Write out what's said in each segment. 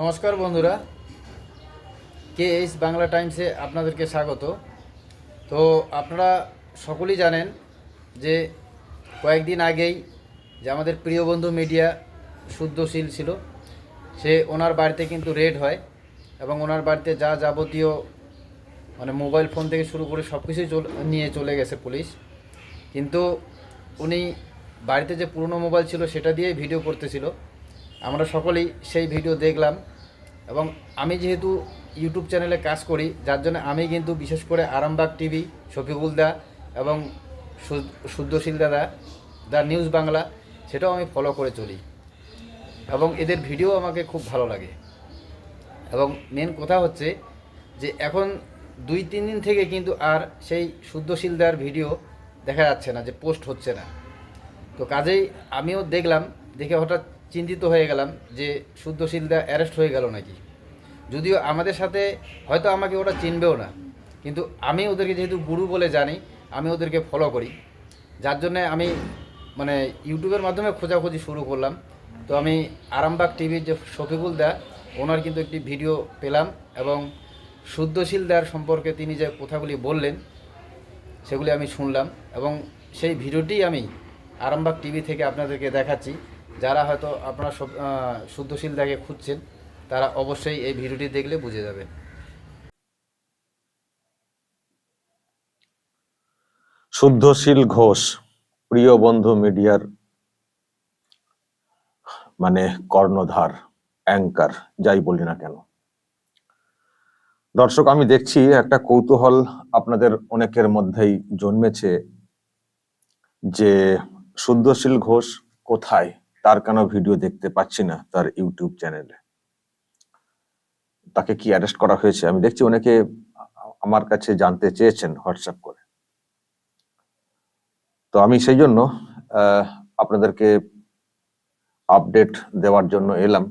নমস্কার বন্ধুরা। K H Bangla টাইমসে আপনাদেরকে স্বাগত। তো আপনারা সকলেই জানেন যে কয়েকদিন আগেই যে আমাদের প্রিয় বন্ধু মিডিয়া শুদ্ধশীল ছিল, সে ওনার বাড়িতে কিন্তু রেড হয় এবং ওনার বাড়িতে যা যাবতীয় মানে মোবাইল ফোন থেকে শুরু করে সব কিছুই নিয়ে চলে গেছে পুলিশ। কিন্তু উনি বাড়িতে যে পুরনো মোবাইল ছিল সেটা দিয়েই ভিডিও করতেছিল। আমরা সকলেই সেই ভিডিও দেখলাম এবং আমি যেহেতু ইউটিউব চ্যানেলে কাজ করি, যার জন্য আমি কিন্তু বিশেষ করে আরামবাগ টিভি, শফিকুল দা এবং শুদ্ধশীল দাদা, দা নিউজ বাংলা, সেটাও আমি ফলো করে চলি। এবং এদের ভিডিও আমাকে খুব ভালো লাগে। এবং মেন কথা হচ্ছে যে এখন দুই, তিন দিন থেকে কিন্তু আর সেই শুদ্ধশীলদার ভিডিও দেখা যাচ্ছে না, যে পোস্ট হচ্ছে না। তো কাজেই আমিও দেখলাম, দেখে হঠাৎ চিন্তিত হয়ে গেলাম যে শুদ্ধশীলদা অ্যারেস্ট হয়ে গেল নাকি। যদিও আমাদের সাথে হয়তো আমাকে ওরা চিনবেও না, কিন্তু আমি ওদেরকে যেহেতু গুরু বলে জানি, আমি ওদেরকে ফলো করি। যার জন্য আমি মানে ইউটিউবের মাধ্যমে খোঁজাখুঁজি শুরু করলাম। তো আমি আরামবাগ টিভির যে শফিকুল দা, ওনার কিন্তু একটি ভিডিও পেলাম এবং শুদ্ধশীল দার সম্পর্কে তিনি যে কথাগুলি বললেন, সেগুলি আমি শুনলাম এবং সেই ভিডিওটি আমি আরামবাগ টিভি থেকে আপনাদেরকে দেখাচ্ছি। যারা হয়তো আপনারা শুদ্ধশীল দাকে খুঁজছেন, তারা অবশ্যই এই ভিডিওটি দেখলে বুঝে যাবে। শুদ্ধশীল ঘোষ, প্রিয় বন্ধু মিডিয়ার মানে কর্ণধার, অ্যাঙ্কার, যাই বলি না কেন। দর্শক, আমি দেখছি একটা কৌতূহল আপনাদের অনেকের মধ্যেই জন্মেছে যে শুদ্ধশীল ঘোষ কোথায়? তার কেন ভিডিও দেখতে পাচ্ছি না তার ইউটিউব চ্যানেলে? তাকে কি অ্যারেস্ট করা হয়েছে? আমি দেখছি অনেকে আমার কাছে জানতে চেয়েছেন হোয়াটসঅ্যাপ করে। তো আমি সেই জন্য আপনাদেরকে আপডেট দেওয়ার জন্য এলাম।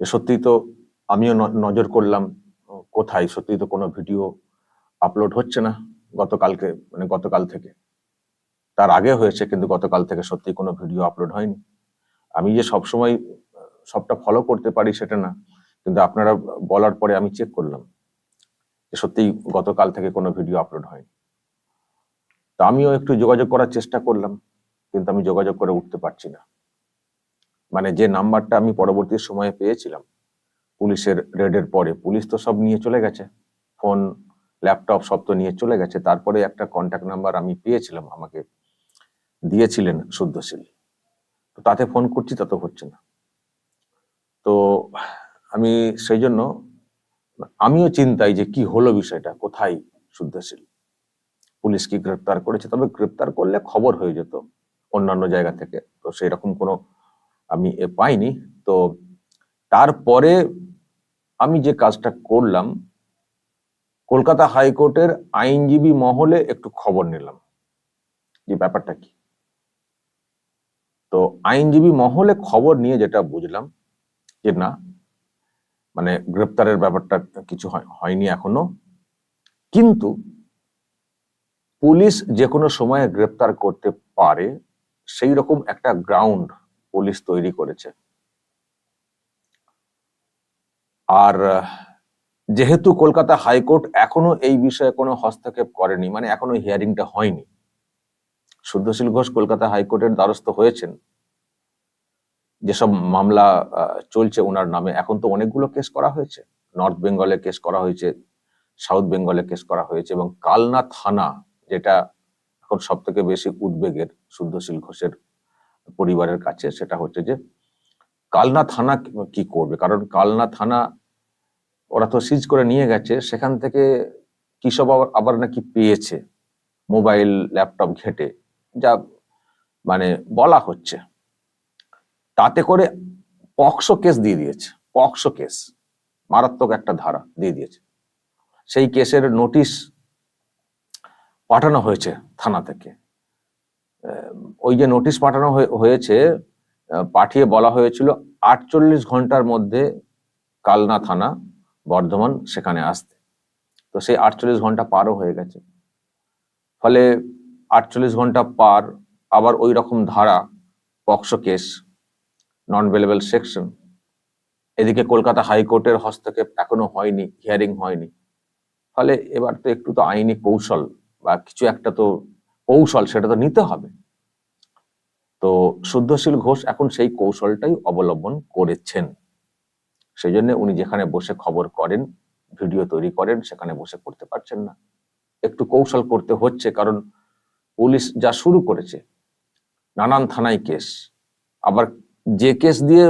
সত্যি তো আমিও নজর করলাম কোথায়? সত্যি তো কোনো ভিডিও আপলোড হচ্ছে না গতকালকে মানে গতকাল থেকে। তার আগে হয়েছে, কিন্তু গতকাল থেকে সত্যি কোনো ভিডিও আপলোড হয়নি। আমি যে সবসময়, সবটা ফলো করতে পারি সেটা না, কিন্তু আপনারা বলার পরে আমি চেক করলাম যে সত্যি গতকাল থেকে কোনো ভিডিও আপলোড হয়নি। তা আমিও একটু যোগাযোগ করার চেষ্টা করলাম, কিন্তু আমি যোগাযোগ করে উঠতে পারছি না। মানে যে নাম্বারটা আমি পরবর্তী সময়ে পেয়েছিলাম, পুলিশের রেডের পরে, পুলিশ তো সব নিয়ে চলে গেছে। ফোন ল্যাপটপ সব তো নিয়ে চলে গেছে। তারপরে একটা কন্ট্যাক্ট নাম্বার আমি পেয়েছিলাম আমাকে দিয়েছিলেন শুদ্ধশীল। তো তাতে ফোন করছি তত হচ্ছে না। তো আমি সেই জন্য, আমিও চিন্তাই যে কি হলো বিষয়টা, কোথায় শুদ্ধশীল? পুলিশ কি গ্রেপ্তার করেছে? তবে গ্রেপ্তার করলে খবর হয়ে যেত অন্যান্য জায়গা থেকে। তো সেই রকম কোনো আমি এ পাইনি। তো তারপরে আমি যে কাজটা করলাম, কলকাতা হাইকোর্টের আইনজীবী মহলে একটু খবর নিলাম। যে ব্যাপারটা কি? তো আইনজীবী মহলে খবর নিয়ে যেটা বুঝলাম যে না মানে গ্রেপ্তারের ব্যাপারটা কিছু হয়- হয়নি এখনও। কিন্তু পুলিশ যে কোনো সময়ে গ্রেপ্তার করতে পারে, সেই রকম একটা গ্রাউন্ড পুলিশ তৈরি করেছে। আর যেহেতু কলকাতা হাইকোর্ট এখনও এই বিষয়ে কোনো হস্তক্ষেপ করেনি মানে এখনও হিয়ারিংটা হয়নি শুদ্ধশীল ঘোষ কলকাতা হাইকোর্টের দ্বারস্থ হয়েছেন। যেসব মামলা চলছে ওনার নামে, এখন তো অনেকগুলো কেস করা হয়েছে। নর্থ বেঙ্গলে কেস করা হয়েছে, সাউথ বেঙ্গলে কেস করা হয়েছে এবং কালনা থানা, যেটা এখন সব থেকে বেশি উদ্বেগের শুদ্ধশীল ঘোষের পরিবারের কাছে, সেটা হচ্ছে যে কালনা থানা কি- করবে? কারণ কালনা থানা ওরা তো সিজ করে নিয়ে গেছে, সেখান থেকে কি সব আবার- আবার নাকি পেয়েছে? মোবাইল, ল্যাপটপ ঘেটে। যা মানে বলা হচ্ছে, তাতে করে পক্সো কেস দিয়ে দিয়েছে, পক্সো কেস, মারাত্মক একটা ধারা দিয়ে দিয়েছে। সেই কেসের নোটিশ পাঠানো হয়েছে থানা থেকে। ওই যে নোটিশ পাঠানো হয়ে- হয়েছে পাঠিয়ে বলা হয়েছিল আটচল্লিশ ঘণ্টার মধ্যে কালনা থানা, বর্ধমান, সেখানে আসতে। তো সেই আটচল্লিশ ঘণ্টা পারও হয়ে গেছে। ফলে আটচল্লিশ ঘণ্টা পার, আবার ওই রকম ধারা, POCSO case non bailable section এদিকে কলকাতা হাইকোর্টের হস্তক্ষেপ এখনও হয়নি হিয়ারিং হয়নি। ফলে এবার তো একটু তো আইনি কৌশল, বা কিছু একটা তো কৌশল, সেটা তো নিতে হবে। তো শুদ্ধশীল ঘোষ এখন সেই কৌশলটাই অবলম্বন করেছেন। সেই জন্য উনি যেখানে বসে খবর করেন, ভিডিও তৈরি করেন, সেখানে বসে করতে পারছেন না। একটু কৌশল করতে হচ্ছে, কারণ পুলিশ যা শুরু করেছে, নানান থানায় কেস। আবার যে কেস দিয়ে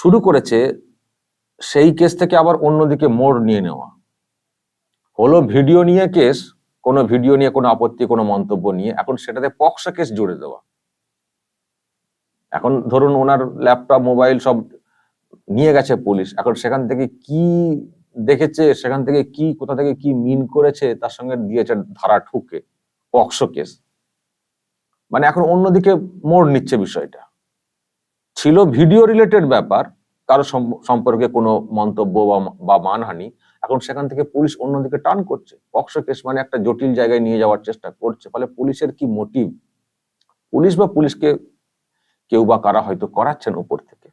শুরু করেছে, সেই কেস থেকে আবার অন্যদিকে মোড় নিয়ে নেওয়া। হলো ভিডিও নিয়ে কেস, কোনো ভিডিও নিয়ে, কোনো আপত্তি, কোনো মন্তব্য নিয়ে, এখন সেটাতে পক্সা কেস জুড়ে দেওয়া। এখন ধরুন ওনার ল্যাপটপ, মোবাইল সব নিয়ে গেছে পুলিশ, এখন সেখান থেকে কি দেখেছে, সেখান থেকে কি, কোথা থেকে কি মিন করেছে, তার সঙ্গে দিয়েছে ধারা ঠুকে। POCSO case. মানে এখন অন্যদিকে মোড় নিচ্ছে বিষয়টা। ছিল ভিডিও রিলেটেড ব্যাপার, কারও সম- সম্পর্কে কোনো মন্তব্য বা- বা মানহানি। এখন সেখান থেকে পুলিশ অন্যদিকে টান করছে। পক্সো কেস মানে একটা জটিল জায়গায় নিয়ে যাওয়ার চেষ্টা করছে। ফলে পুলিশের কি মোটিভ পুলিশ বা পুলিশকে কেউ বা কারা হয়তো করাচ্ছেন উপর থেকে।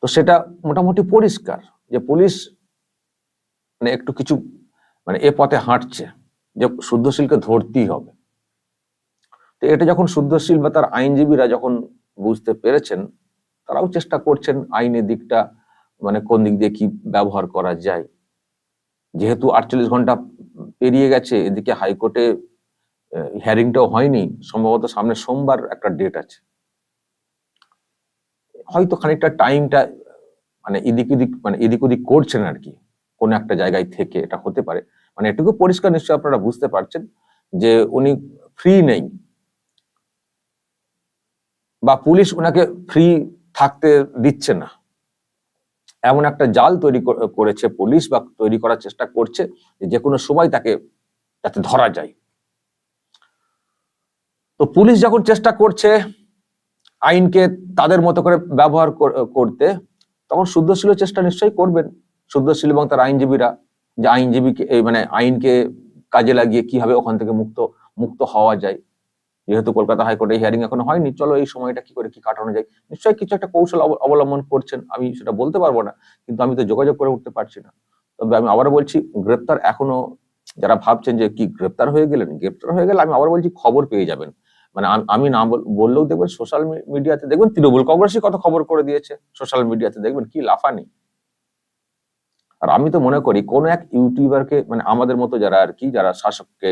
তো সেটা মোটামুটি পরিষ্কার যে পুলিশ মানে একটু কিছু মানে এ পথে হাঁটছে। যে শুদ্ধশীলকে ধরতেই হবে। তো এটা যখন শুদ্ধশীল বা তার আইনজীবীরা যখন বুঝতে পেরেছেন, তারাও চেষ্টা করছেন আইনের দিকটা মানে কোন দিক দিয়ে কি ব্যবহার করা যায়। যেহেতু আটচল্লিশ ঘণ্টা পেরিয়ে গেছে, এদিকে হাইকোর্টে হিয়ারিংটাও হয়নি, সম্ভবত সামনে সোমবার একটা ডেট আছে। হয়তো খানিকটা টাইমটা মানে এদিক ওদিক মানে এদিক ওদিক করছেন আর কি, কোন একটা জায়গায় থেকে এটা হতে পারে। মানে এটুকু পরিষ্কার নিশ্চয়ই আপনারা বুঝতে পারছেন যে উনি ফ্রি নেই। বা পুলিশ ওনাকে ফ্রি থাকতে দিচ্ছে না। এমন একটা জাল তৈরি করেছে পুলিশ বা তৈরি করার চেষ্টা করছে যে কোনো সময় তাকে যাতে ধরা যায়। তো পুলিশ যখন চেষ্টা করছে আইনকে তাদের মতো করে ব্যবহার করতে, তখন শুদ্ধশীল চেষ্টা নিশ্চয়ই করবেন। শুদ্ধশীল এবং তার আইনজীবীরা যে আইনজীবীকে মানে আইনকে কাজে লাগিয়ে কীভাবে ওখান থেকে মুক্ত মুক্ত হওয়া যায়। যেহেতু কলকাতা হাইকোর্টে হিয়ারিং এখনও হয়নি, চলো এই সময়টা কি করে কি কাটানো যায়। নিশ্চয়ই কিছু একটা কৌশল অবলম্বন করছেন, আমি সেটা বলতে পারব না, কিন্তু আমি তো যোগাযোগ করে উঠতে পারছি না। তবে আমি আবার বলছি, গ্রেপ্তার এখনও, যারা ভাবছেন যে কি গ্রেপ্তার হয়ে গেলেন, গ্রেপ্তার হয়ে গেলে আমি আবার বলছি, খবর পেয়ে যাবেন। মানে আমি না বললেও দেখবেন সোশ্যাল মিডিয়াতে দেখবেন, তৃণমূল কংগ্রেসই কত খবর করে দিয়েছে সোশ্যাল মিডিয়াতে দেখবেন, কি লাফানি। আর আমি তো মনে করি কোন এক ইউটিউবারকে মানে আমাদের মতো যারা আর কি, যারা শাসককে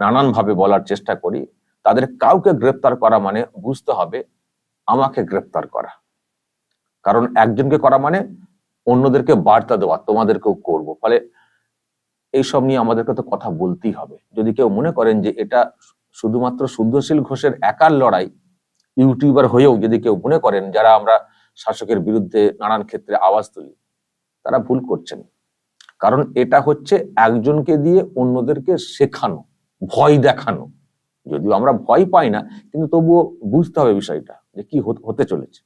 নানান ভাবে বলার চেষ্টা করি, তাদের কাউকে গ্রেপ্তার করা মানে বুঝতে হবে আমাকে গ্রেপ্তার করা। কারণ একজনকে করা মানে অন্যদেরকে বার্তা দেওয়া, তোমাদেরকেও করব। ফলে এইসব নিয়ে আমাদেরকে তো কথা বলতেই হবে। যদি কেউ মনে করেন যে এটা শুধুমাত্র শুদ্ধশীল ঘোষের একার লড়াই ইউটিউবার হয়েও যদি কেউ মনে করেন যারা আমরা শাসকের বিরুদ্ধে নানান ক্ষেত্রে আওয়াজ তুলি তারা ভুল করছেন। কারণ এটা হচ্ছে একজনকে দিয়ে অন্যদেরকে শেখানো, ভয় দেখানো। যদিও আমরা ভয় পাই না, কিন্তু তবুও বুঝতে হবে বিষয়টা যে কি হত- চলেছে।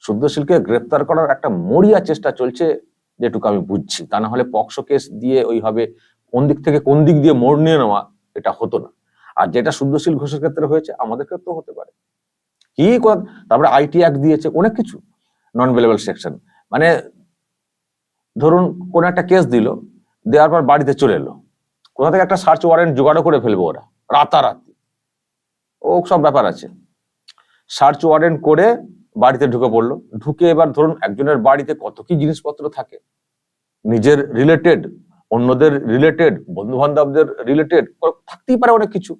শুদ্ধশীলকে গ্রেপ্তার করার একটা মরিয়া চেষ্টা চলছে যেটুকু আমি বুঝছি। তা না হলে পক্সো কেস দিয়ে ওইভাবে কোন দিক থেকে কোন দিক দিয়ে মোড় নিয়ে নেওয়া এটা হতো না। আর যেটা শুদ্ধশীল ঘোষের ক্ষেত্রে হয়েছে, আমাদের ক্ষেত্রেও হতে পারে। কি তারপরে আইটি অ্যাক্ট দিয়েছে, অনেক কিছু নন ভেলেবল সেকশন মানে ধরুন কোন একটা কেস দিল, দেওয়ার পর বাড়িতে চলে এলো। কোথা থেকে একটা সার্চ ওয়ারেন্ট জোগাড়ও করে ফেলব ওরা, রাতারাতি। ও সব ব্যাপার আছে। সার্চ ওয়ারেন্ট করে বাড়িতে ঢুকে পড়ল। ঢুকে এবার ধরুন একজনের বাড়িতে কত কি জিনিসপত্র থাকে। নিজের রিলেটেড অন্যদের রিলেটেড বন্ধু বান্ধবদের রিলেটেড থাকতেই পারে অনেক কিছু।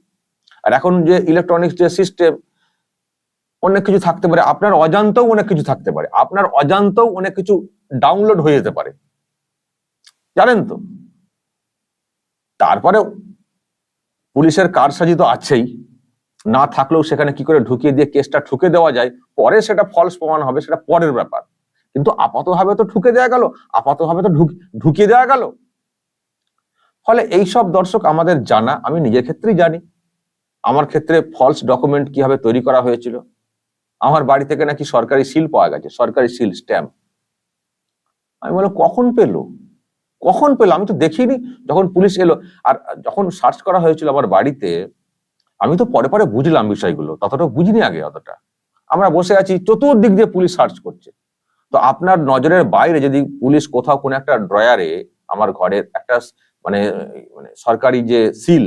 আর এখন যে ইলেকট্রনিক্স যে সিস্টেম অনেক কিছু থাকতে পারে। আপনার অজান্তেও অনেক কিছু থাকতে পারে। আপনার অজান্তেও অনেক কিছু ডাউনলোড হয়ে যেতে পারে। জানেন তো? তারপরে পুলিশের কারসাজি তো আছেই। না থাকলেও সেখানে কি করে ঢুকিয়ে দিয়ে কেসটা ঠুকে দেওয়া যায়? পরে সেটা ফলস প্রমাণ হবে, সেটা পরের ব্যাপার। কিন্তু আপাতভাবে তো ঠুকে দেওয়া গেল, আপাতভাবে তো ঢুক- ঢুকিয়ে দেওয়া গেল। ফলে এই সব দর্শক আমাদের জানা, আমি নিজের ক্ষেত্রেই জানি। আমার ক্ষেত্রে ফলস ডকুমেন্ট কীভাবে তৈরি করা হয়েছিল? আমার বাড়ি থেকে নাকি সরকারি সিল পাওয়া গেছে, সরকারি সিল স্ট্যাম্প আমি বললাম, কখন পেল? কখন পেল? আমি তো দেখিনি। যখন পুলিশ এলো, আর যখন সার্চ করা হয়েছিল আমার বাড়িতে, আমি তো পরে পরে বুঝলাম বিষয়গুলো। ততটা বুঝিনি আগে অতটা। আমরা বসে আছি, চতুর্দিক দিয়ে পুলিশ সার্চ করছে। তো আপনার নজরের বাইরে যদি পুলিশ কোথাও কোনো একটা ড্রয়ারে আমার ঘরের একটা মানে মানে সরকারি যে সিল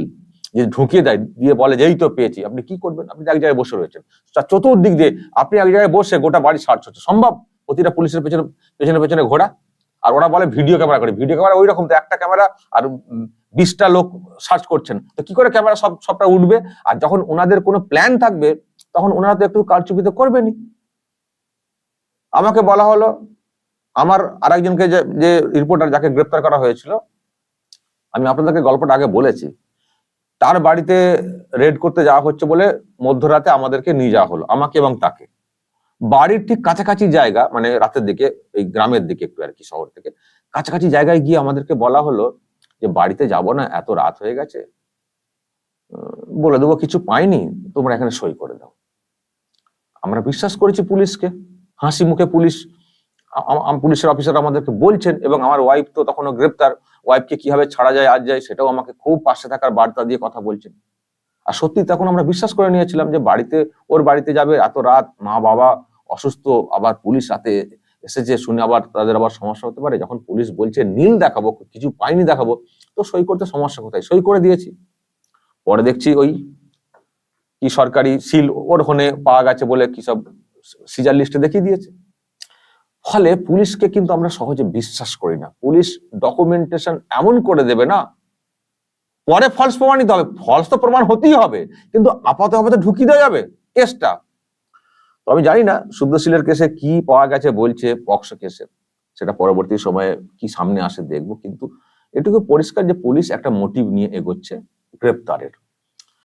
যে ঢুকিয়ে দেয়, দিয়ে বলে যে, এই তো পেয়েছি। আপনি কি করবেন? আপনি এক জায়গায় বসে রয়েছেন। চতুর্দিক দিয়ে আপনি এক জায়গায় বসে গোটা বাড়ি সার্চ হচ্ছে। সম্ভব? প্রতিটা পুলিশের পেছনে পেছনে পেছনে ঘোরা। আর ওরা বলে ভিডিও ক্যামেরা করে। ভিডিও ক্যামেরা ওই রকম তো একটা ক্যামেরা আর বিশটা লোক সার্চ করছেন। তো কি করে ক্যামেরা সব, সবটা উঠবে? আর যখন ওনাদের কোনো প্ল্যান থাকবে, তখন ওনারা তো একটু কারচুপি তো করবেনই। আমাকে বলা হলো, আমার আরেকজনকে যে যে রিপোর্টার যাকে গ্রেপ্তার করা হয়েছিল, আমি আপনাদেরকে গল্পটা আগে বলেছি। তার বাড়িতে রেড করতে যাওয়া হচ্ছে বলে মধ্যরাতে আমাদেরকে নিয়ে যাওয়া হলো, আমাকে এবং তাকে। বাড়ির ঠিক কাছাকাছি জায়গা মানে রাতের দিকে, এই গ্রামের দিকে একটু আর কি, শহর থেকে, কাছাকাছি জায়গায় গিয়ে আমাদেরকে বলা হলো যে, বাড়িতে যাব না, এত রাত হয়ে গেছে। বলে দেবো, কিছু পাইনি, তোমরা এখানে সই করে দাও। আমরা বিশ্বাস করেছি পুলিশকে। হাসি মুখে পুলিশ পুলিশের অফিসার আমাদেরকে বলছেন এবং আমার ওয়াইফ তো তখনও গ্রেপ্তার। ওয়াইফকে কীভাবে ছাড়া যায়, আজ যায়, সেটাও আমাকে খুব পাশে থাকার বার্তা দিয়ে কথা বলছেন। আর সত্যি তখন আমরা বিশ্বাস করে নিয়েছিলাম যে, বাড়িতে, ওর বাড়িতে যাবে, এত রাত মা বাবা অসুস্থ, আবার পুলিশ রাতে এসেছে, শুনে আবার তাদের আবার সমস্যা হতে পারে। যখন পুলিশ বলছে, নীল দেখাবো, কিছু পাইনি দেখাবো, তো সই করতে সমস্যা কোথায়? সই করে দিয়েছি। পরে দেখছি ওই কি সরকারি সিল ওর হনে পাওয়া গেছে বলে কি সব সিজার লিস্টে দেখিয়ে দিয়েছে। ফলে পুলিশকে কিন্তু আমরা সহজে বিশ্বাস করি না। পুলিশ ডকুমেন্টেশন এমন করে দেবে না, পরে ফলস প্রমাণিত হবে। ফলস তো প্রমাণ হতেই হবে, কিন্তু আপাতত আপাতত ঢুকিয়ে দেওয়া যাবে। কেসটা তো আমি জানি না শুদ্ধশীলের কেসে কি পাওয়া গেছে বলছে, পক্সো কেসে। সেটা পরবর্তী সময়ে কি সামনে আসে দেখব, কিন্তু এটুকু পরিষ্কার যে পুলিশ একটা মোটিভ নিয়ে এগোচ্ছে, গ্রেপ্তারের।